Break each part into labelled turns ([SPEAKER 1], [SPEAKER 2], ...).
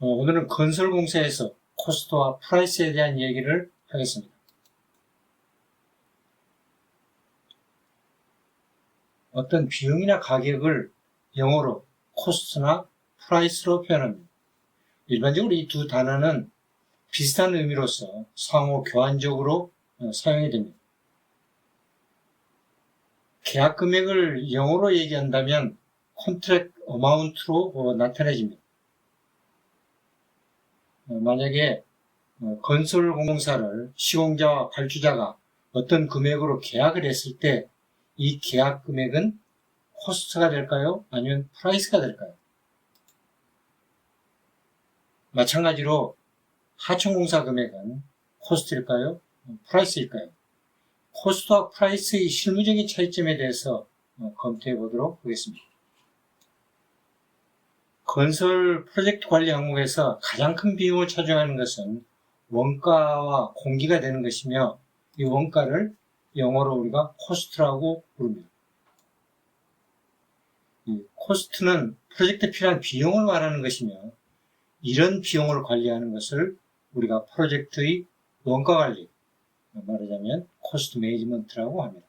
[SPEAKER 1] 어, 오늘은 건설공사에서 코스트와 프라이스에 대한 얘기를 하겠습니다. 어떤 비용이나 가격을 영어로 코스트나 프라이스로 표현합니다. 일반적으로 이 두 단어는 비슷한 의미로서 상호 교환적으로 어, 사용이 됩니다. 계약 금액을 영어로 얘기한다면 컨트랙 어마운트로 어, 나타내집니다. 어, 만약에 어, 건설 공사를 시공자와 발주자가 어떤 금액으로 계약을 했을 때 이 계약 금액은 코스트가 될까요? 아니면 프라이스가 될까요? 마찬가지로 하청공사 금액은 코스트일까요? 프라이스일까요? 코스트와 프라이스의 실무적인 차이점에 대해서 어, 검토해 보도록 하겠습니다. 건설 프로젝트 관리 항목에서 가장 큰 비용을 차지하는 것은 원가와 공기가 되는 것이며 이 원가를 영어로 우리가 코스트라고 부릅니다. 이 코스트는 프로젝트에 필요한 비용을 말하는 것이며 이런 비용을 관리하는 것을 우리가 프로젝트의 원가 관리, 말하자면 코스트 매니지먼트라고 합니다.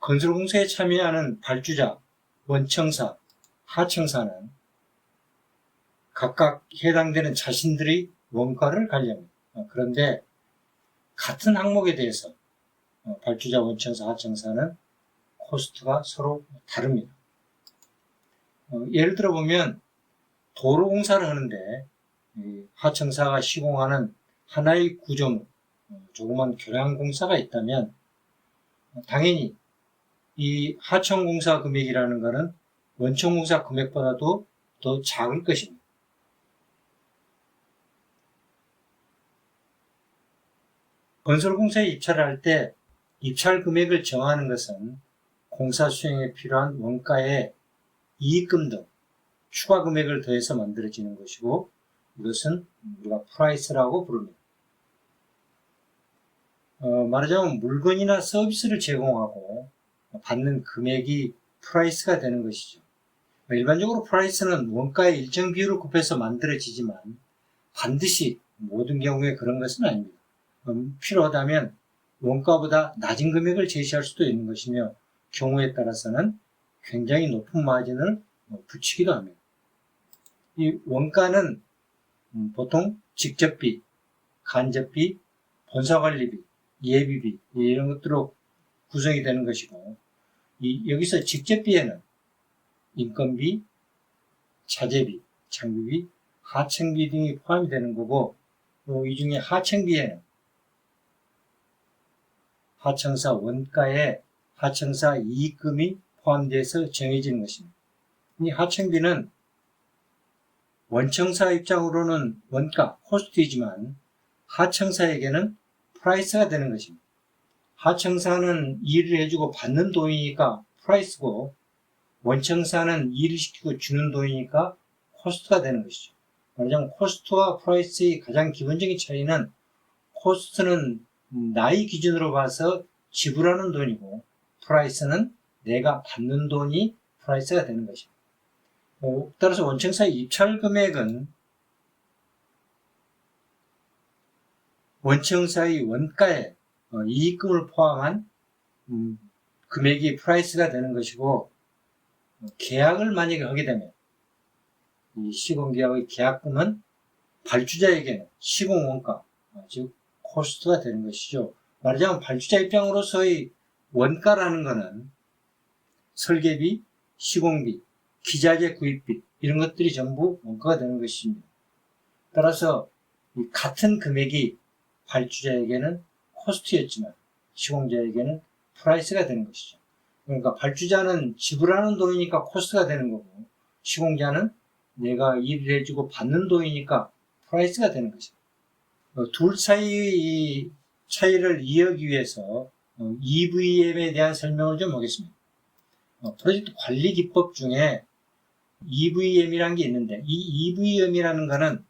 [SPEAKER 1] 건설공사에 참여하는 발주자, 원청사, 하청사는 각각 해당되는 자신들의 원가를 관리합니다. 어, 그런데 같은 항목에 대해서 어, 발주자, 원청사, 하청사는 코스트가 서로 다릅니다. 어, 예를 들어 보면 도로 공사를 하는데 하청사가 시공하는 하나의 구조물, 조그만 교량 공사가 있다면 당연히 이 하청공사 금액이라는 것은 원청공사 금액보다도 더 작을 것입니다. 건설공사에 입찰을 할때 입찰 금액을 정하는 것은 공사 수행에 필요한 원가에 이익금 등 추가 금액을 더해서 만들어지는 것이고 이것은 우리가 프라이스라고 부릅니다. 어, 말하자면 물건이나 서비스를 제공하고 받는 금액이 프라이스가 되는 것이죠. 일반적으로 프라이스는 원가의 일정 비율을 곱해서 만들어지지만 반드시 모든 경우에 그런 것은 아닙니다. 음, 필요하다면 원가보다 낮은 금액을 제시할 수도 있는 것이며 경우에 따라서는 굉장히 높은 마진을 붙이기도 합니다. 이 원가는 음, 보통 직접비, 간접비, 본사관리비, 예비비 이런 것들로 구성이 되는 것이고 이, 여기서 직접비에는 인건비, 자재비, 장비비, 하청비 등이 포함이 되는 거고 또 이 중에 하청비에는 하청사 원가에 하청사 이익금이 포함돼서 정해지는 것입니다. 이 하청비는 원청사 입장으로는 원가, 코스트이지만 하청사에게는 프라이스가 되는 것입니다. 하청사는 일을 해주고 받는 돈이니까 프라이스고 원청사는 일을 시키고 주는 돈이니까 코스트가 되는 것이죠. 말하자면 코스트와 프라이스의 가장 기본적인 차이는 코스트는 나의 기준으로 봐서 지불하는 돈이고 프라이스는 내가 받는 돈이 프라이스가 되는 것입니다. 어, 따라서 원청사의 입찰 금액은 원청사의 원가에 어, 이익금을 포함한 음, 금액이 프라이스가 되는 것이고 어, 계약을 만약에 하게 되면 이 시공계약의 계약금은 발주자에게는 시공원가 어, 즉 코스트가 되는 것이죠. 말하자면 발주자 입장으로서의 원가라는 것은 설계비, 시공비, 기자재 구입비 이런 것들이 전부 원가가 되는 것입니다. 따라서 같은 금액이 발주자에게는 코스트였지만 시공자에게는 프라이스가 되는 것이죠. 그러니까 발주자는 지불하는 돈이니까 코스트가 되는 거고 시공자는 내가 일을 해주고 받는 돈이니까 프라이스가 되는 것입니다. 어, 둘 사이의 차이를 이해하기 위해서 어, EVM에 대한 설명을 좀 하겠습니다. 어, 프로젝트 관리 기법 중에 EVM이라는 게 있는데 이 EVM이라는 거는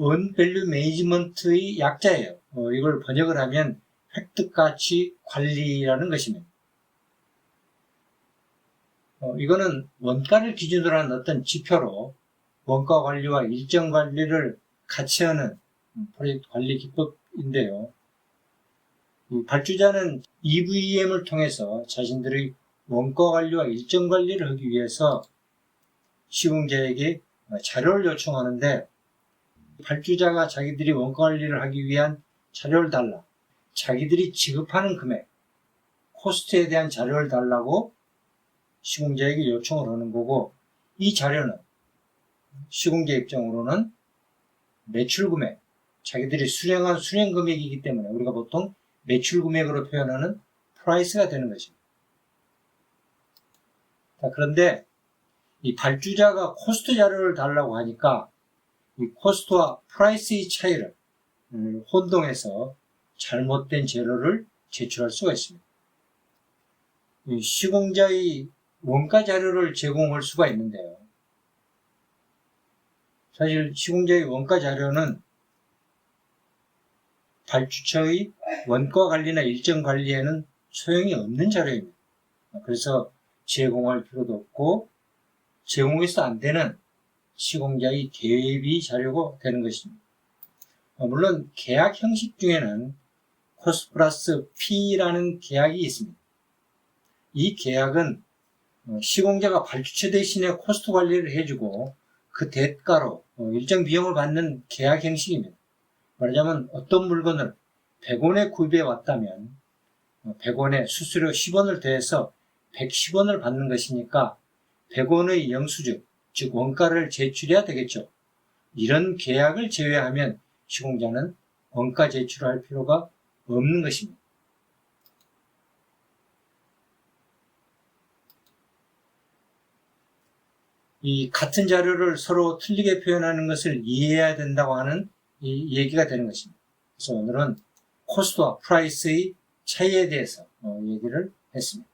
[SPEAKER 1] 언밸류 매니지먼트의 약자예요. 어, 이걸 번역을 하면 획득가치 관리라는 것입니다. 어, 이거는 원가를 기준으로 한 어떤 지표로 원가 관리와 일정 관리를 같이 하는 음, 프로젝트 관리 기법인데요. 이 발주자는 EVM을 통해서 자신들의 원가 관리와 일정 관리를 하기 위해서 시공자에게 어, 자료를 요청하는데 발주자가 자기들이 원가 관리를 하기 위한 자료를 달라. 자기들이 지급하는 금액, 코스트에 대한 자료를 달라고 시공자에게 요청을 하는 거고 이 자료는 시공자 입장으로는 매출 금액, 자기들이 수령한 수령 금액이기 때문에 우리가 보통 매출 금액으로 표현하는 프라이스가 되는 것입니다. 자, 그런데 이 발주자가 코스트 자료를 달라고 하니까 이 코스트와 프라이스의 차이를 음, 혼동해서 잘못된 재료를 제출할 수가 있습니다. 이 시공자의 원가 자료를 제공할 수가 있는데요. 사실 시공자의 원가 자료는 발주처의 원가 관리나 일정 관리에는 소용이 없는 자료입니다. 그래서 제공할 필요도 없고 제공해서 안 되는 시공자의 대비 자료가 되는 것입니다. 어, 물론 계약 형식 중에는 코스 플러스 P라는 계약이 있습니다. 이 계약은 어, 시공자가 발주처 대신에 코스트 관리를 해주고 그 대가로 어, 일정 비용을 받는 계약 형식입니다. 말하자면 어떤 물건을 100원에 구입해 왔다면 100원에 수수료 10원을 더해서 110원을 받는 것이니까 100원의 영수증, 즉 원가를 제출해야 되겠죠. 이런 계약을 제외하면 시공자는 원가 제출할 필요가 없는 것입니다. 이 같은 자료를 서로 틀리게 표현하는 것을 이해해야 된다고 하는 이 얘기가 되는 것입니다. 그래서 오늘은 코스트와 프라이스의 차이에 대해서 어, 얘기를 했습니다.